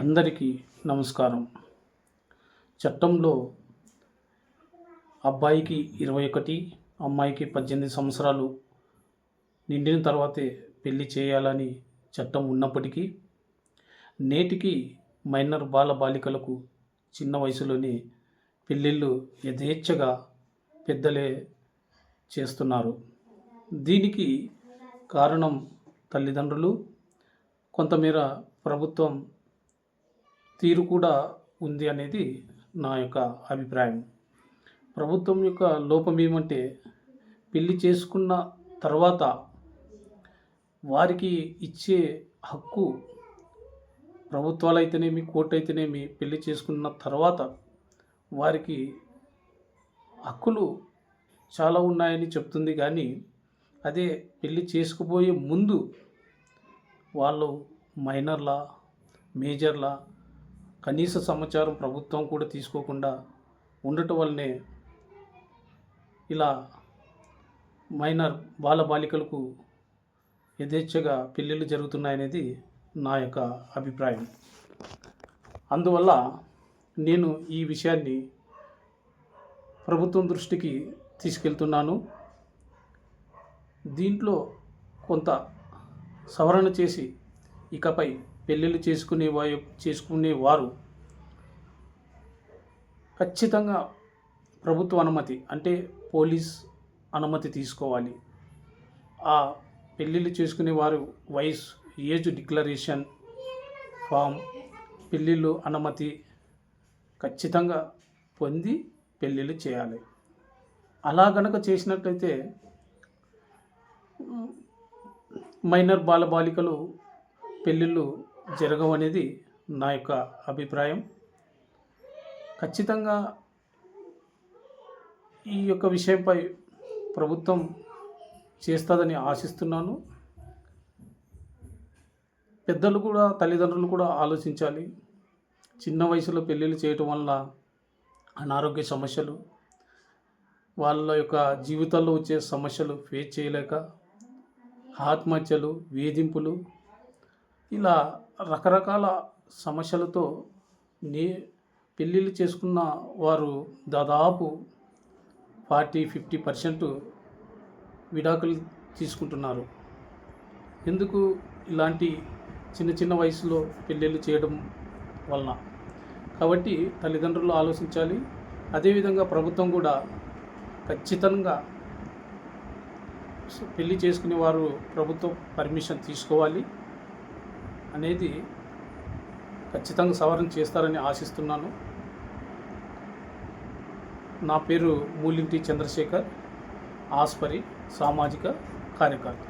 అందరికీ నమస్కారం. చట్టంలో అబ్బాయికి ఇరవై ఒకటి అమ్మాయికి పద్దెనిమిది సంవత్సరాలు నిండిన తర్వాతే పెళ్ళి చేయాలని చట్టం ఉన్నప్పటికీ నేటికి మైనర్ బాల బాలికలకు చిన్న వయసులోనే పెళ్ళిళ్ళు యథేచ్ఛగా పెద్దలే చేస్తున్నారు. దీనికి కారణం తల్లిదండ్రులు. కొంతమేర ప్రభుత్వం తీరు కూడా ఉంది అనేది నా యొక్క అభిప్రాయం. ప్రభుత్వం యొక్క లోపం ఏమంటే పెళ్ళి చేసుకున్న తర్వాత వారికి ఇచ్చే హక్కు ప్రభుత్వాలు అయితేనేమి కోర్టు అయితేనేమి పెళ్ళి చేసుకున్న తర్వాత వారికి హక్కులు చాలా ఉన్నాయని చెప్తుంది కానీ అదే పెళ్ళి చేసుకుపోయే ముందు వాళ్ళు మైనర్లా మేజర్లా కనీస సమాచారం ప్రభుత్వం కూడా తీసుకోకుండా ఉండటం వల్లనే ఇలా మైనర్ బాలబాలికలకు యథేచ్ఛగా పెళ్ళిళ్ళు జరుగుతున్నాయనేది నా యొక్క అభిప్రాయం. అందువల్ల నేను ఈ విషయాన్ని ప్రభుత్వం దృష్టికి తీసుకెళ్తున్నాను. దీంట్లో కొంత సవరణ చేసి ఇకపై పెళ్ళిళ్ళు చేసుకునే వా చేసుకునే వారు ఖచ్చితంగా ప్రభుత్వ అనుమతి అంటే పోలీస్ అనుమతి తీసుకోవాలి. ఆ పెళ్ళిళ్ళు చేసుకునే వారు వయసు ఏజ్ డిక్లరేషన్ ఫామ్ పెళ్ళిళ్ళు అనుమతి ఖచ్చితంగా పొంది పెళ్ళిళ్ళు చేయాలి. అలా గనక చేసినట్లయితే మైనర్ బాలబాలికలు పెళ్ళిళ్ళు జరగవనేది నా యొక్క అభిప్రాయం. ఖచ్చితంగా ఈ యొక్క విషయంపై ప్రభుత్వం చేస్తుందని ఆశిస్తున్నాను. పెద్దలు కూడా తల్లిదండ్రులు కూడా ఆలోచించాలి. చిన్న వయసులో పెళ్ళిళ్ళు చేయటం వల్ల అనారోగ్య సమస్యలు వాళ్ళ యొక్క జీవితాల్లో వచ్చే సమస్యలు ఫేస్ చేయలేక ఆత్మహత్యలు వేధింపులు ఇలా రకరకాల సమస్యలతో నే పెళ్ళిళ్ళు చేసుకున్న వారు దాదాపు ఫార్టీ ఫిఫ్టీ పర్సెంట్ విడాకులు తీసుకుంటున్నారు. ఎందుకు ఇలాంటి చిన్న చిన్న వయసులో పెళ్ళిళ్ళు చేయడం వలన? కాబట్టి తల్లిదండ్రులు ఆలోచించాలి. అదేవిధంగా ప్రభుత్వం కూడా ఖచ్చితంగా పెళ్ళి చేసుకునే వారు ప్రభుత్వం పర్మిషన్ తీసుకోవాలి. అనేది ఖచ్చితంగా సవరణ చేస్తారని ఆశిస్తున్నాను. నా పేరు మూలింటి చంద్రశేఖర్ ఆస్పరి సామాజిక కార్యకర్త.